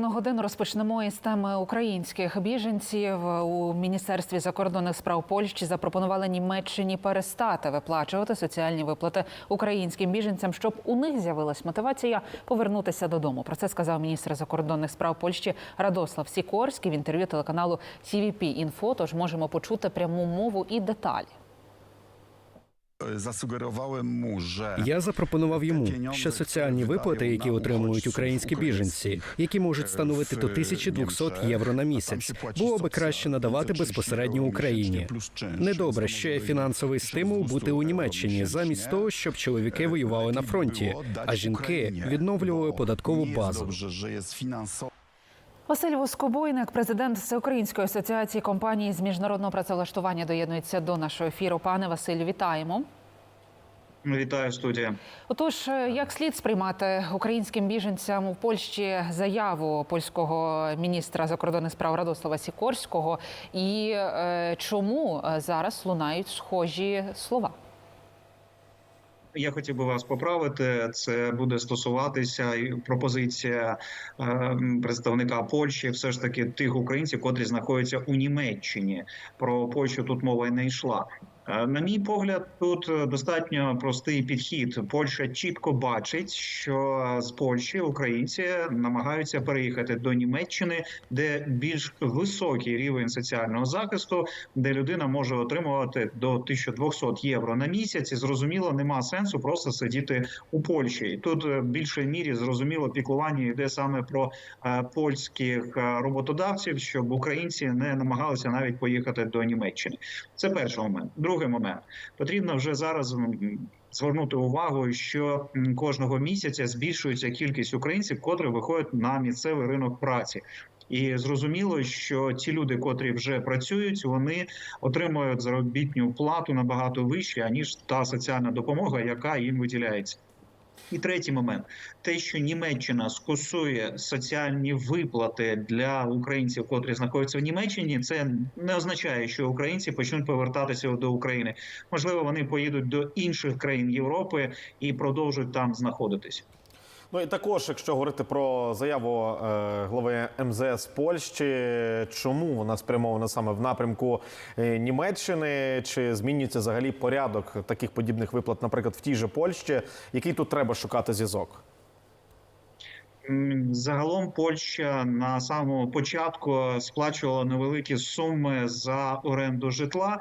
ефірну годину розпочнемо із теми українських біженців. У міністерстві закордонних справ Польщі запропонували Німеччині перестати виплачувати соціальні виплати українським біженцям, щоб у них з'явилась мотивація повернутися додому. Про це сказав міністр закордонних справ Польщі Радослав Сікорський в інтерв'ю телеканалу CVP Info. Тож можемо почути пряму мову і деталі. Zasugerowałem mu, że Я запропонував йому, що соціальні виплати, які отримують українські біженці, які можуть становити до 1200 євро на місяць, було би краще надавати безпосередньо Україні. Недобре, що є фінансовий стимул бути у Німеччині, замість того, щоб чоловіки воювали на фронті, а жінки відновлювали податкову базу. Василь Воскобойник, президент Всеукраїнської асоціації компаній з міжнародного працевлаштування, доєднується до нашого ефіру. Пане Василю, вітаємо. Вітаю студія. Отож, е, як слід сприймати українським біженцям у Польщі заяву польського міністра закордонних справ Радослава Сікорського, і е, чому е, зараз лунають схожі слова? Я хотів би вас поправити. Це буде стосуватися пропозиція е, представника Польщі, все ж таки тих українців, котрі знаходяться у Німеччині. Про Польщу тут мова й не йшла. Е, На мій погляд, тут е, достатньо простий підхід. Польща чітко бачить, що з Польщі українці намагаються переїхати до Німеччини, де більш високий рівень соціального захисту, де людина може отримувати до 1200 євро на місяць. І зрозуміло, нема сенсу просто сидіти у Польщі. І тут е, в більшій мірі зрозуміло піклування йде саме про польських роботодавців, щоб українці не намагалися навіть поїхати до Німеччини. Це перший момент. Другий момент потрібно вже зараз. Звернути увагу, що кожного місяця збільшується кількість українців, котрі виходять на місцевий ринок праці. І зрозуміло, що ті люди, котрі вже працюють, вони отримують заробітну плату набагато вище, аніж та соціальна допомога, яка їм виділяється. І третій момент: те, що Німеччина скасує соціальні виплати для українців, котрі знаходяться в Німеччині, це не означає, що українці почнуть повертатися до України. Можливо, вони поїдуть до інших країн Європи і продовжують там знаходитись. Ну і також, якщо говорити про заяву е, глави МЗС Польщі, чому вона спрямована саме в напрямку е, Німеччини? Чи змінюється взагалі порядок таких подібних виплат, наприклад, в тій же Польщі, який тут треба шукати зв'язок? Загалом Польща на самому початку сплачувала невеликі суми за оренду житла.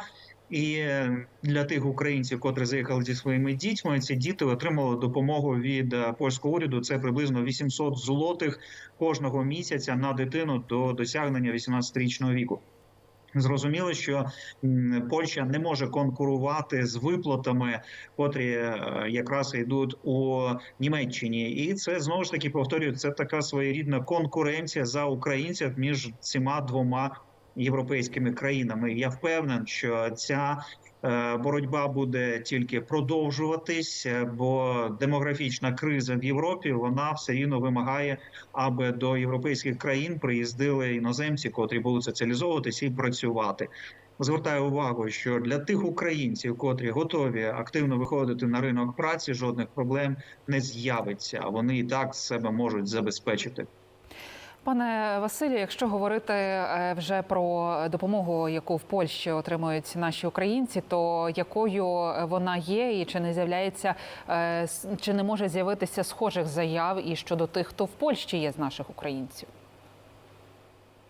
І е, для тих українців, котрі заїхали зі своїми дітьми, ці діти отримали допомогу від е, польського уряду. Це приблизно 800 злотих кожного місяця на дитину до досягнення 18-річного віку. Зрозуміло, що Польща не може конкурувати з виплатами, котрі е, якраз йдуть у Німеччині, і це знову ж таки повторюю, це така своєрідна конкуренція за українців між цими двома європейськими країнами. Я впевнений, що ця е, боротьба буде тільки продовжуватись, е, бо демографічна криза в Європі вона все рівно вимагає, аби до європейських країн приїздили іноземці, котрі будуть соціалізовуватися і працювати. Звертаю увагу, що для тих українців, котрі готові активно виходити на ринок праці, жодних проблем не з'явиться. Вони і так себе можуть забезпечити. Пане Василю, якщо говорити е, вже про допомогу, яку в Польщі отримують наші українці, то якою вона є, і чи не з'являється, е, чи не може з'явитися схожих заяв і щодо тих, хто в Польщі є з наших українців?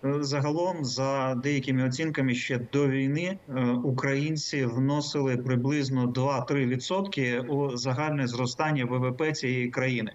Загалом, за деякими оцінками, ще до війни е, українці вносили приблизно 2-3% у загальне зростання ВВП цієї країни.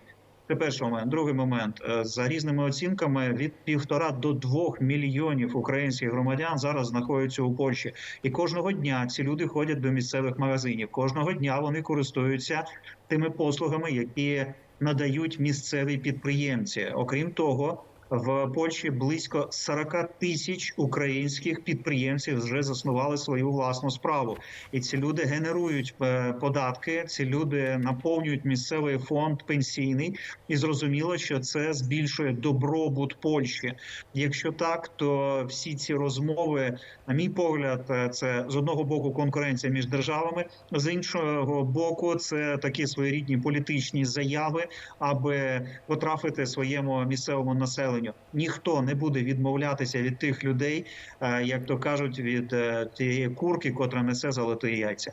Це перший момент. Другий момент Е, за різними оцінками від півтора до двох мільйонів українських громадян зараз знаходяться у Польщі, і кожного дня ці люди ходять до місцевих магазинів. Кожного дня вони користуються тими послугами, які надають місцеві підприємці. Окрім того. В Польщі близько 40 тисяч українських підприємців вже заснували свою власну справу, і ці люди генерують е, податки. Ці люди наповнюють місцевий фонд пенсійний, і зрозуміло, що це збільшує добробут Польщі. Якщо так, то всі ці розмови, на мій погляд, е, це з одного боку конкуренція між державами, з іншого боку, це такі своєрідні політичні заяви, аби потрафити своєму місцевому населенню населенню. Ніхто не буде відмовлятися від тих людей, е, як то кажуть, від е, тієї курки, котра несе золоті яйця.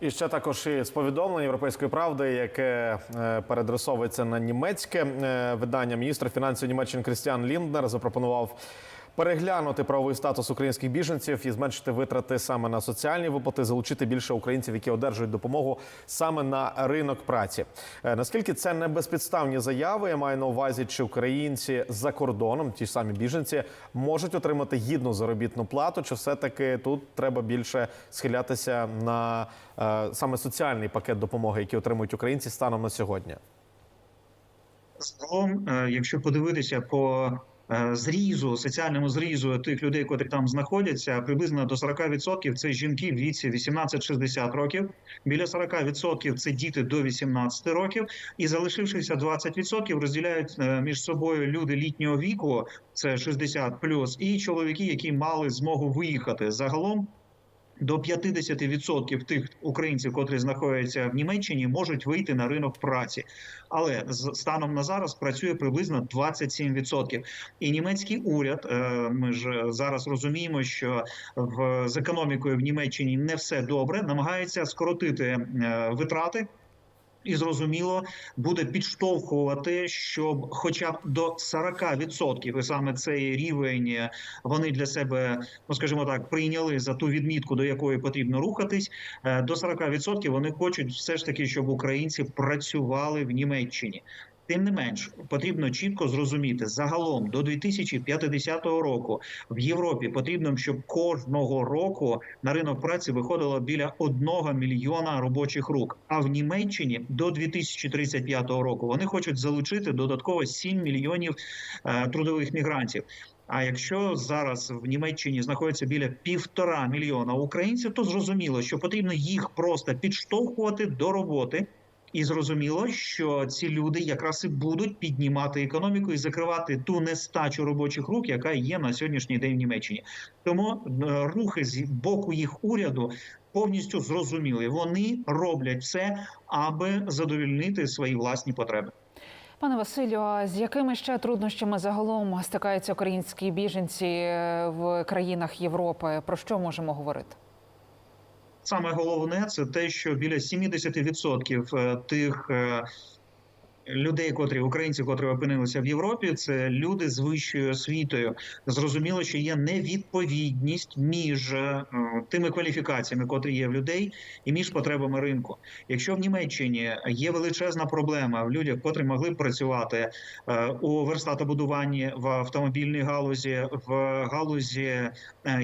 І ще також із повідомлення європейської правди, яке е, передресовується на німецьке видання. Міністр фінансів Німеччини Крістіан Лінднер запропонував переглянути правовий статус українських біженців і зменшити витрати саме на соціальні виплати, залучити більше українців, які одержують допомогу саме на ринок праці. Е, Наскільки це не безпідставні заяви? Я маю на увазі, чи українці за кордоном, ті самі біженці, можуть отримати гідну заробітну плату, чи все таки тут треба більше схилятися на е, саме соціальний пакет допомоги, який отримують українці станом на сьогодні? Загалом, е, якщо подивитися по зрізу, соціальному зрізу тих людей, котрі там знаходяться, приблизно до 40% це жінки в віці 18-60 років, біля 40% це діти до 18 років, і залишившися 20% розділяють е, між собою люди літнього віку, це 60 і чоловіки, які мали змогу виїхати. Загалом до 50% тих українців, котрі знаходяться в Німеччині, можуть вийти на ринок праці, але станом на зараз працює приблизно 27%. І німецький уряд, е, ми ж зараз розуміємо, що в з економікою в Німеччині не все добре, намагається скоротити е, витрати. І зрозуміло буде підштовхувати, щоб хоча б до 40%, і саме цей рівень е, вони для себе, ну скажімо так, прийняли за ту відмітку, до якої потрібно рухатись. е, До 40% вони хочуть все ж таки, щоб українці працювали в Німеччині. Тим не менш, потрібно чітко зрозуміти загалом до 2050 року в Європі потрібно, щоб кожного року на ринок праці виходило біля 1 мільйона робочих рук. А в Німеччині до 2035 року вони хочуть залучити додатково 7 мільйонів е, трудових мігрантів. А якщо зараз в Німеччині знаходиться біля півтора мільйона українців, то зрозуміло, що потрібно їх просто підштовхувати до роботи. І зрозуміло, що ці люди якраз і будуть піднімати економіку і закривати ту нестачу робочих рук, яка є на сьогоднішній день в Німеччині. Тому е, рухи з боку їх уряду повністю зрозуміли. Вони роблять все, аби задовільнити свої власні потреби. Пане Василю, а з якими ще труднощами загалом стикаються українські біженці е, в країнах Європи? Про що можемо говорити? Саме головне це те, що біля 70% е, тих е, людей, котрі українців, котрі опинилися в Європі, це люди з вищою освітою. Зрозуміло, що є невідповідність між е, тими кваліфікаціями, котрі є в людей, і між потребами ринку. Якщо в Німеччині є величезна проблема в людях, котрі могли б працювати е, у верстатобудуванні в автомобільній галузі, в галузі е,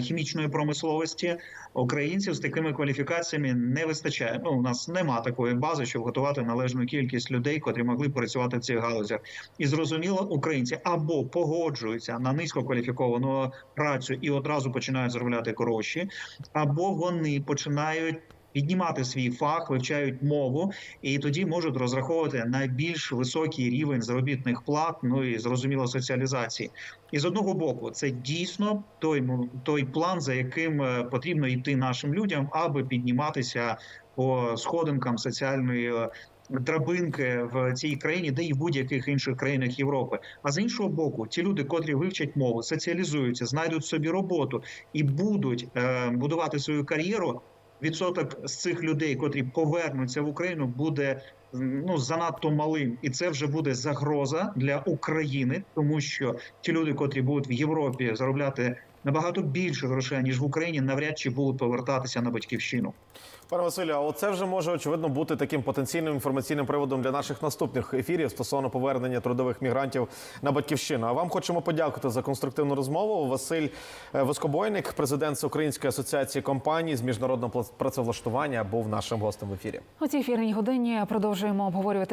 хімічної промисловості, українців з такими кваліфікаціями не вистачає. Ну у нас нема такої бази, щоб готувати належну кількість людей, котрі могли б працювати в цих галузях. І зрозуміло, українці або погоджуються на низькокваліфіковану працю і одразу починають заробляти гроші, або вони починають. Піднімати свій фах, вивчають мову, і тоді можуть розраховувати на більш високий рівень заробітних плат, ну і зрозуміло соціалізації. І з одного боку, це дійсно той той план, за яким е, потрібно йти нашим людям, аби підніматися по сходинкам соціальної е, драбинки в цій країні, де і в будь-яких інших країнах Європи. А з іншого боку, ті люди, котрі вивчать мову, соціалізуються, знайдуть собі роботу і будуть е, будувати свою кар'єру. Відсоток з цих людей, котрі повернуться в Україну, буде ну занадто малим, і це вже буде загроза для України, тому що ті люди, котрі будуть в Європі заробляти набагато більше грошей ніж в Україні, навряд чи будуть повертатися на батьківщину. Пане Василю, а оце вже може очевидно бути таким потенційним інформаційним приводом для наших наступних ефірів стосовно повернення трудових мігрантів на батьківщину. А вам хочемо подякувати за конструктивну розмову. Василь е, Воскобойник, президент Української асоціації компаній з міжнародного працевлаштування, був нашим гостем в ефірі. У цій ефірній годині продовжуємо обговорювати.